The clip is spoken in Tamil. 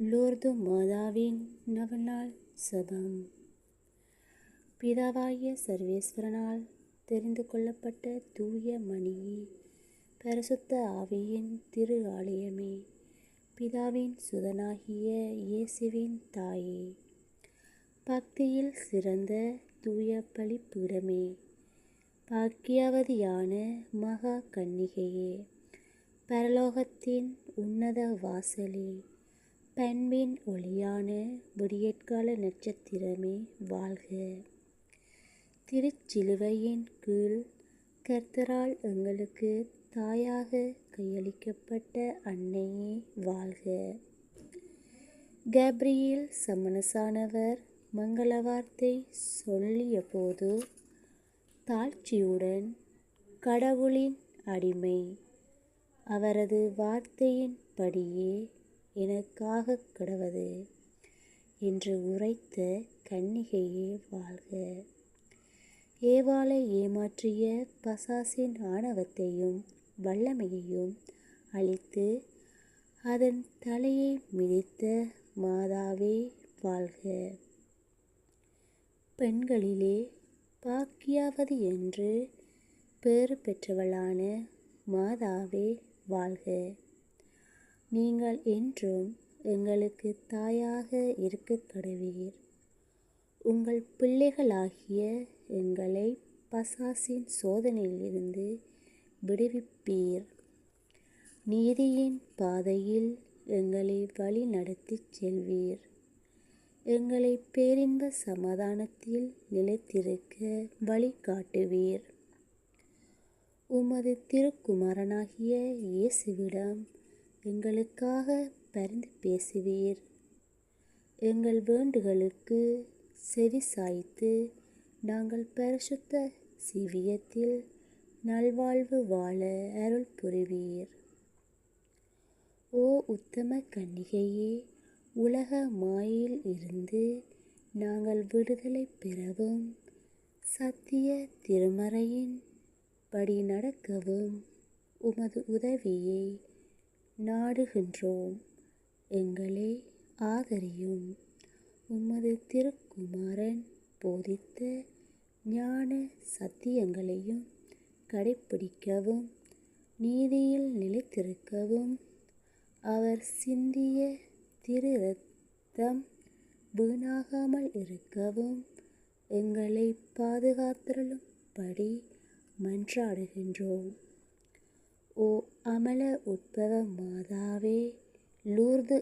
லூர்து மாதாவின் நவநாள் சபம். பிதாவாகிய சர்வேஸ்வரனால் தெரிந்து கொள்ளப்பட்ட தூய மணியே பரிசுத்த ஆவியின் திரு ஆலயமே பிதாவின் சுதனாகிய இயேசுவின் தாயே. பக்தியில் சிறந்த தூய பலிப்பீடமே பாக்கியாவதியான மகா கன்னிகையே பரலோகத்தின் உன்னத வாசலே. பண்பின் ஒளியான விடியற்கால நட்சத்திரமே வாழ்க. திருச்சிலுவையின் கீழ் கர்த்தரால் எங்களுக்கு தாயாக கையளிக்கப்பட்ட அன்னையே வாழ்க. கேப்ரியல் சமணசானவர் மங்கள வார்த்தை சொல்லிய போது தாழ்ச்சியுடன் கடவுளின் அடிமை அவரது வார்த்தையின் படியே எனக்காக கிடவது என்று உரைத்த கன்னிகையே வாழ்க. ஏவாளை ஏமாற்றிய பசாசின் ஆணவத்தையும் வல்லமையையும் அழித்து அதன் தலையை மிதித்த மாதாவே வாழ்க. பெண்களிலே பாக்கியாவது என்று பேறு பெற்றவளான மாதாவே வாழ்க. நீங்கள் என்றும் எங்களுக்கு தாயாக இருக்க கடவீர் உங்கள் பிள்ளைகளாகிய எங்களை பசாசின் சோதனையிலிருந்து விடுவிப்பீர். நீதியின் பாதையில் எங்களை வழி நடத்திச் செல்வீர். எங்களை பேரின்ப சமாதானத்தில் நிலைத்திருக்க வழிகாட்டுவீர் உமது திருக்குமாரனாகிய இயேசுவிடம் எங்களுக்காக பரிந்து பேசுவீர். எங்கள் வேண்டுகளுக்கு செவி சாய்த்து நாங்கள் பரிசுத்த சிவியத்தில் நல்வாழ்வு வாழ அருள் புரிவீர். ஓ உத்தம கன்னிகையே உலக மாயில் இருந்து நாங்கள் விடுதலை பெறவும் சத்திய திருமறையின் படி நடக்கவும் உமது உதவியை நாடுகின்றோம். எங்களை ஆதரியும். உமது திருக்குமாரன் போதித்த ஞான சத்தியங்களையும் கடைப்பிடிக்கவும் நீதியில் நிலைத்திருக்கவும் அவர் சிந்திய திரு ரத்தம் வீணாகாமல் இருக்கவும் எங்களை பாதுகாத்தலும் படி மன்றாடுகின்றோம். ஓ அமல உத்பவ மாதாவே லூர்து